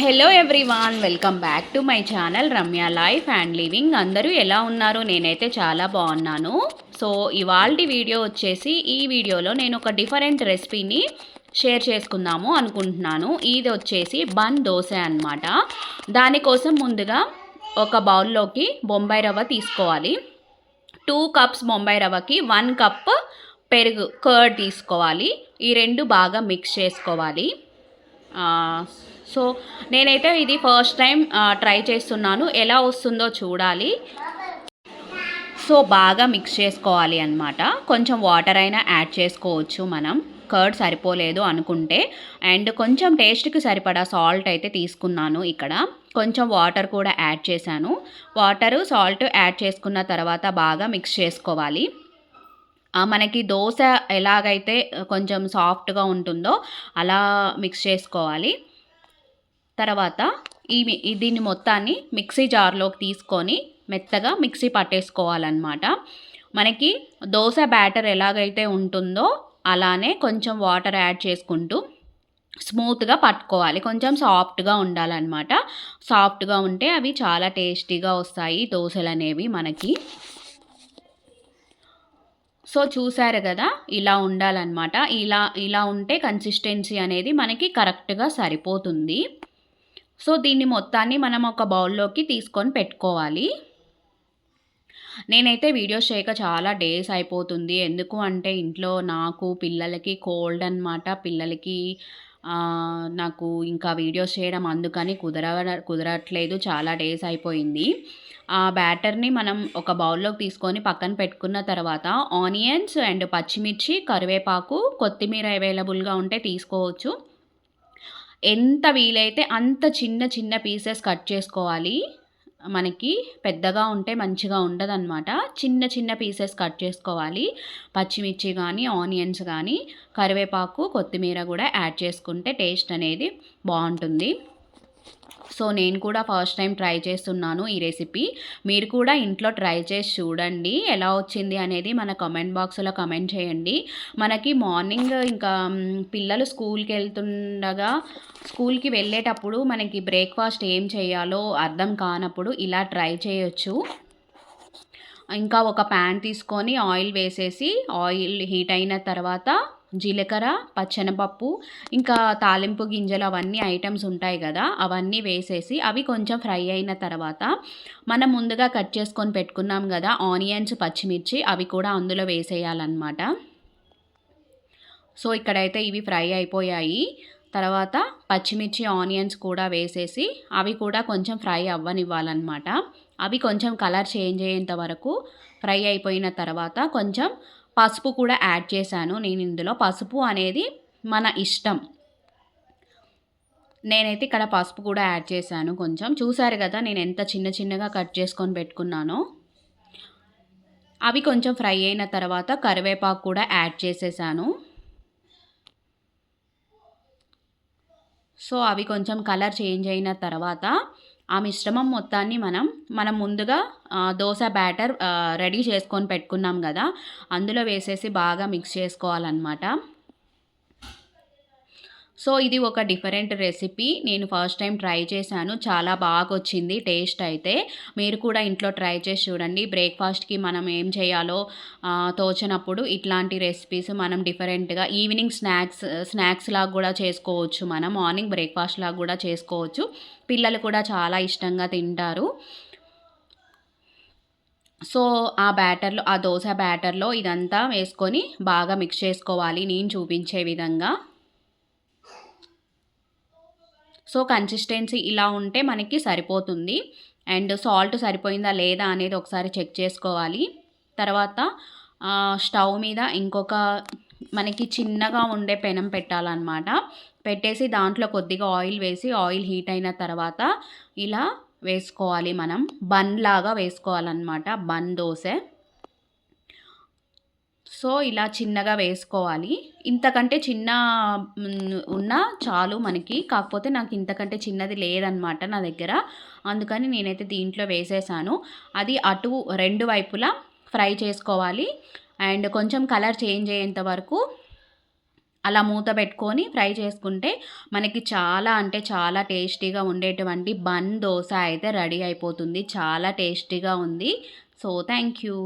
Hello everyone welcome back to my channel Ramya life and living అందరూ ఎలా ఉన్నారు? నేనైతే చాలా బాగున్నాను. సో ఇవాళ వీడియో వచ్చేసి ఈ వీడియోలో నేను ఒక డిఫరెంట్ రెసిపీని షేర్ చేసుకుందాము అనుకుంటున్నాను. ఇది వచ్చేసి బన్ దోశ అనమాట దానికోసం ముందుగా ఒక బౌల్లోకి బొంబాయి రవ్వ తీసుకోవాలి. టూ కప్స్ బొంబాయి రవ్వకి వన్ కప్ పెరుగు కర్డ్ తీసుకోవాలి. ఈ రెండు బాగా మిక్స్ చేసుకోవాలి. సో నేనైతే ఇది ఫస్ట్ టైం ట్రై చేస్తున్నాను. ఎలా వస్తుందో చూడాలి. సో బాగా మిక్స్ చేసుకోవాలి అన్నమాట. కొంచెం వాటర్ అయినా యాడ్ చేసుకోవచ్చు మనం. కర్డ్ సరిపోలేదు అనుకుంటే. అండ్ కొంచెం టేస్ట్కి సరిపడా సాల్ట్ అయితే తీసుకున్నాను ఇక్కడ. కొంచెం వాటర్ కూడా యాడ్ చేశాను. వాటరు సాల్ట్ యాడ్ చేసుకున్న తర్వాత బాగా మిక్స్ చేసుకోవాలి. మనకి దోశ ఎలాగైతే కొంచెం సాఫ్ట్గా ఉంటుందో అలా మిక్స్ చేసుకోవాలి. తర్వాత ఈ దీన్ని మొత్తాన్ని మిక్సీ జార్లోకి తీసుకొని మెత్తగా మిక్సీ పట్టేసుకోవాలన్నమాట. మనకి దోశ బ్యాటర్ ఎలాగైతే ఉంటుందో అలానే కొంచెం వాటర్ యాడ్ చేసుకుంటూ స్మూత్గా పట్టుకోవాలి. కొంచెం సాఫ్ట్గా ఉండాలన్నమాట. సాఫ్ట్గా ఉంటే అవి చాలా టేస్టీగా వస్తాయి దోశలు అనేవి మనకి. సో చూసారు కదా ఇలా ఉండాలన్నమాట. ఇలా ఇలా ఉంటే కన్సిస్టెన్సీ అనేది మనకి కరెక్ట్గా సరిపోతుంది. సో దీన్ని మొత్తాన్ని మనం ఒక బౌల్లోకి తీసుకొని పెట్టుకోవాలి. నేనైతే వీడియోస్ చేయక చాలా డేస్ అయిపోతుంది. ఎందుకు అంటే ఇంట్లో నాకు పిల్లలకి కోల్డ్ అనమాట పిల్లలకి నాకు ఇంకా వీడియోస్ చేయడం అందుకని కుదర కుదరట్లేదు. చాలా డేస్ అయిపోయింది. ఆ బ్యాటర్ని మనం ఒక బౌల్లోకి తీసుకొని పక్కన పెట్టుకున్న తర్వాత ఆనియన్స్ అండ్ పచ్చిమిర్చి కరివేపాకు కొత్తిమీర అవైలబుల్గా ఉంటే తీసుకోవచ్చు. ఎంత వీలైతే అంత చిన్న చిన్న పీసెస్ కట్ చేసుకోవాలి. మనకి పెద్దగా ఉంటే మంచిగా ఉండదన్నమాట. చిన్న చిన్న పీసెస్ కట్ చేసుకోవాలి. పచ్చిమిర్చి కానీ ఆనియన్స్ కానీ కరివేపాకు కొత్తిమీర కూడా యాడ్ చేసుకుంటే టేస్ట్ అనేది బాగుంటుంది. సో నేను కూడా ఫస్ట్ టైం ట్రై చేస్తున్నాను ఈ రెసిపీ. మీరు కూడా ఇంట్లో ట్రై చేసి చూడండి. ఎలా వచ్చింది అనేది మన కమెంట్ బాక్స్లో కమెంట్ చేయండి. మనకి మార్నింగ్ ఇంకా పిల్లలు స్కూల్కి వెళ్తుండగా స్కూల్కి వెళ్ళేటప్పుడు మనకి బ్రేక్ఫాస్ట్ ఏం చేయాలో అర్థం కానప్పుడు ఇలా ట్రై చేయొచ్చు. ఇంకా ఒక ప్యాన్ తీసుకొని ఆయిల్ వేసేసి ఆయిల్ హీట్ అయిన తర్వాత జీలకర్ర పచ్చనపప్పు ఇంకా తాలింపు గింజలు అవన్నీ ఐటమ్స్ ఉంటాయి కదా అవన్నీ వేసేసి అవి కొంచెం ఫ్రై అయిన తర్వాత మనం ముందుగా కట్ చేసుకొని పెట్టుకున్నాం కదా ఆనియన్స్ పచ్చిమిర్చి అవి కూడా అందులో వేసేయాలన్నమాట. సో ఇక్కడైతే ఇవి ఫ్రై అయిపోయాయి. తర్వాత పచ్చిమిర్చి ఆనియన్స్ కూడా వేసేసి అవి కూడా కొంచెం ఫ్రై అవ్వనివ్వాలన్నమాట. అవి కొంచెం కలర్ చేంజ్ అయ్యేంత వరకు ఫ్రై అయిపోయిన తర్వాత కొంచెం పసుపు కూడా యాడ్ చేశాను. నేను ఇందులో పసుపు అనేది మన ఇష్టం. నేనైతే ఇక్కడ పసుపు కూడా యాడ్ చేశాను కొంచెం. చూసారు కదా నేను ఎంత చిన్న చిన్నగా కట్ చేసుకొని పెట్టుకున్నానో. అవి కొంచెం ఫ్రై అయిన తర్వాత కరివేపాకు కూడా యాడ్ చేసేసాను. సో అవి కొంచెం కలర్ చేంజ్ అయిన తర్వాత ఆ మిశ్రమం మొత్తాన్ని మనం మనం ముందుగా దోశ బ్యాటర్ రెడీ చేసుకొని పెట్టుకున్నాం కదా అందులో వేసేసి బాగా మిక్స్ చేసుకోవాలన్నమాట. సో ఇది ఒక డిఫరెంట్ రెసిపీ. నేను ఫస్ట్ టైం ట్రై చేశాను. చాలా బాగా వచ్చింది టేస్ట్ అయితే. మీరు కూడా ఇంట్లో ట్రై చేసి చూడండి. బ్రేక్ఫాస్ట్కి మనం ఏం చేయాలో తోచినప్పుడు ఇట్లాంటి రెసిపీస్ మనం డిఫరెంట్గా ఈవినింగ్ స్నాక్స్ స్నాక్స్ లాగా కూడా చేసుకోవచ్చు మనం. మార్నింగ్ బ్రేక్ఫాస్ట్ లాగా కూడా చేసుకోవచ్చు. పిల్లలు కూడా చాలా ఇష్టంగా తింటారు. సో ఆ బ్యాటర్లో ఆ దోశ బ్యాటర్లో ఇదంతా వేసుకొని బాగా మిక్స్ చేసుకోవాలి. నేను చూపించే విధంగా. సో కన్సిస్టెన్సీ ఇలా ఉంటే మనకి సరిపోతుంది. అండ్ సాల్ట్ సరిపోయిందా లేదా అనేది ఒకసారి చెక్ చేసుకోవాలి. తర్వాత స్టవ్ మీద ఇంకొక మనకి చిన్నగా ఉండే పెనం పెట్టాలన్నమాట. పెట్టేసి దాంట్లో కొద్దిగా ఆయిల్ వేసి ఆయిల్ హీట్ అయిన తర్వాత ఇలా వేసుకోవాలి మనం. బన్ లాగా వేసుకోవాలన్నమాట. బన్ దోశ. సో ఇలా చిన్నగా వేసుకోవాలి. ఇంతకంటే చిన్న ఉన్నా ఉన్న చాలు మనకి. కాకపోతే నాకు ఇంతకంటే చిన్నది లేదనమాట నా దగ్గర. అందుకని నేనైతే దీంట్లో వేసేసాను. అది అటు రెండు వైపులా ఫ్రై చేసుకోవాలి. అండ్ కొంచెం కలర్ చేంజ్ అయ్యేంత వరకు అలా మూత పెట్టుకొని ఫ్రై చేసుకుంటే మనకి చాలా అంటే చాలా టేస్టీగా ఉండేటువంటి బన్ దోశ అయితే రెడీ అయిపోతుంది. చాలా టేస్టీగా ఉంది. So thank you.